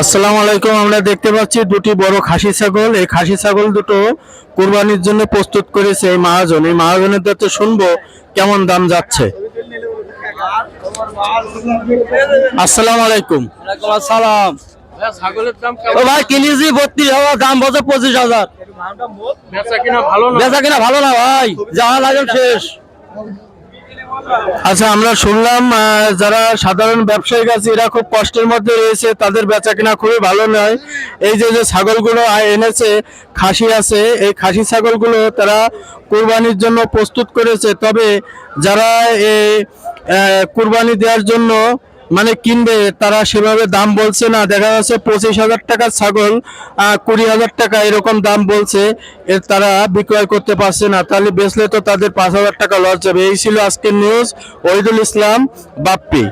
আসসালামু আলাইকুম আমরা দেখতে পাচ্ছি দুটি বড় খাসি ছাগল। এই খাসি ছাগল দুটো কুরবানির জন্য প্রস্তুত করেছে এই মহাজন। এই মহাজনের কাছে শুনব কেমন দাম যাচ্ছে। আসসালামু আলাইকুম। সালাম ছাগলের দাম ও ভাই কিনেছি বত্রিশ হাজার দাম বলছে পঁচিশ হাজার। বেচা কিনা ভালো না? ভাই যা লাগে শেষ। আচ্ছা আমরা শুনলাম যারা সাধারণ ব্যবসায়ী কাছে এরা খুব কষ্টের মধ্যে রয়েছে, তাদের বেচা কিনা খুবই ভালো নয়। এই যে যে ছাগলগুলো এনেছে, খাসি আছে, এই খাসি ছাগলগুলো তারা কোরবানির জন্য প্রস্তুত করেছে। তবে যারা এই কুরবানি দেওয়ার জন্য মানে কিনবে, তারা সেভাবে দাম বলছে না। দেখা যাচ্ছে পঁচিশ হাজার টাকার ছাগল কুড়ি হাজার টাকা এরকম দাম বলছে। এর তারা বিক্রয় করতে পারছে না। তাহলে বেচলে তো তাদের পাঁচ হাজার টাকা লস যাবে। এই ছিল আজকের নিউজ ওহিদুল ইসলাম, বাপ্পি।